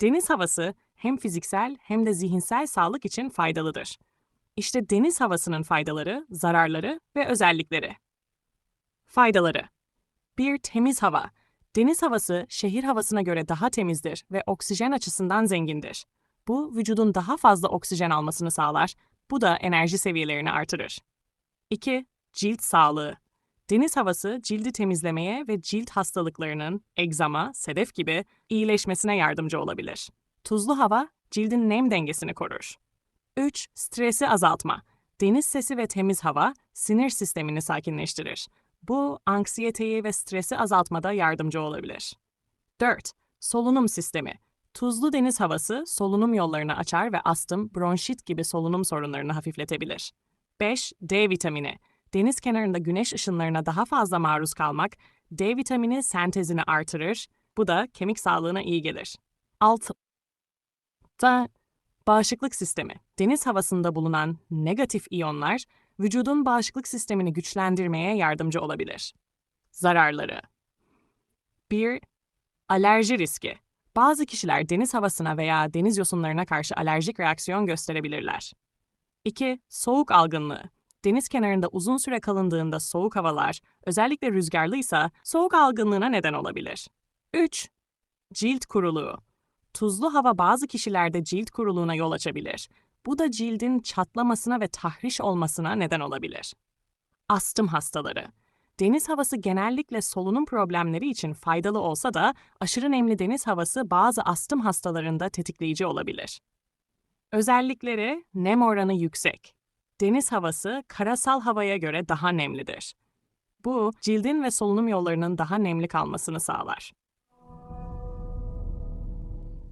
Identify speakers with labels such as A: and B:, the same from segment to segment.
A: Deniz havası hem fiziksel hem de zihinsel sağlık için faydalıdır. İşte deniz havasının faydaları, zararları ve özellikleri. Faydaları 1. Temiz hava. Deniz havası şehir havasına göre daha temizdir ve oksijen açısından zengindir. Bu vücudun daha fazla oksijen almasını sağlar. Bu da enerji seviyelerini artırır. 2. Cilt sağlığı. Deniz havası cildi temizlemeye ve cilt hastalıklarının, egzama, sedef gibi iyileşmesine yardımcı olabilir. Tuzlu hava cildin nem dengesini korur. 3. Stresi azaltma. Deniz sesi ve temiz hava sinir sistemini sakinleştirir. Bu anksiyeteyi ve stresi azaltmada yardımcı olabilir. 4. Solunum sistemi. Tuzlu deniz havası solunum yollarını açar ve astım, bronşit gibi solunum sorunlarını hafifletebilir. 5. D vitamini. Deniz kenarında güneş ışınlarına daha fazla maruz kalmak, D vitamini sentezini artırır. Bu da kemik sağlığına iyi gelir. 6. Da bağışıklık sistemi. Deniz havasında bulunan negatif iyonlar vücudun bağışıklık sistemini güçlendirmeye yardımcı olabilir. Zararları 1. Alerji riski. Bazı kişiler deniz havasına veya deniz yosunlarına karşı alerjik reaksiyon gösterebilirler. 2. Soğuk algınlığı. Deniz kenarında uzun süre kalındığında soğuk havalar, özellikle rüzgarlıysa soğuk algınlığına neden olabilir. 3. Cilt kuruluğu. Tuzlu hava bazı kişilerde cilt kuruluğuna yol açabilir. Bu da cildin çatlamasına ve tahriş olmasına neden olabilir. Astım hastaları. Deniz havası genellikle solunum problemleri için faydalı olsa da aşırı nemli deniz havası bazı astım hastalarında tetikleyici olabilir. Özellikleri nem oranı yüksek. Deniz havası karasal havaya göre daha nemlidir. Bu, cildin ve solunum yollarının daha nemli kalmasını sağlar.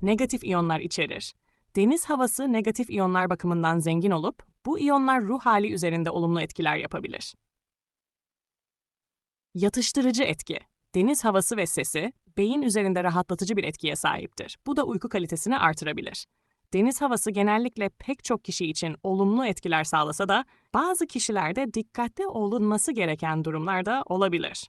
A: Negatif iyonlar içerir. Deniz havası negatif iyonlar bakımından zengin olup, bu iyonlar ruh hali üzerinde olumlu etkiler yapabilir. Yatıştırıcı etki. Deniz havası ve sesi, beyin üzerinde rahatlatıcı bir etkiye sahiptir. Bu da uyku kalitesini artırabilir. Deniz havası genellikle pek çok kişi için olumlu etkiler sağlasa da bazı kişilerde dikkatli olunması gereken durumlar da olabilir.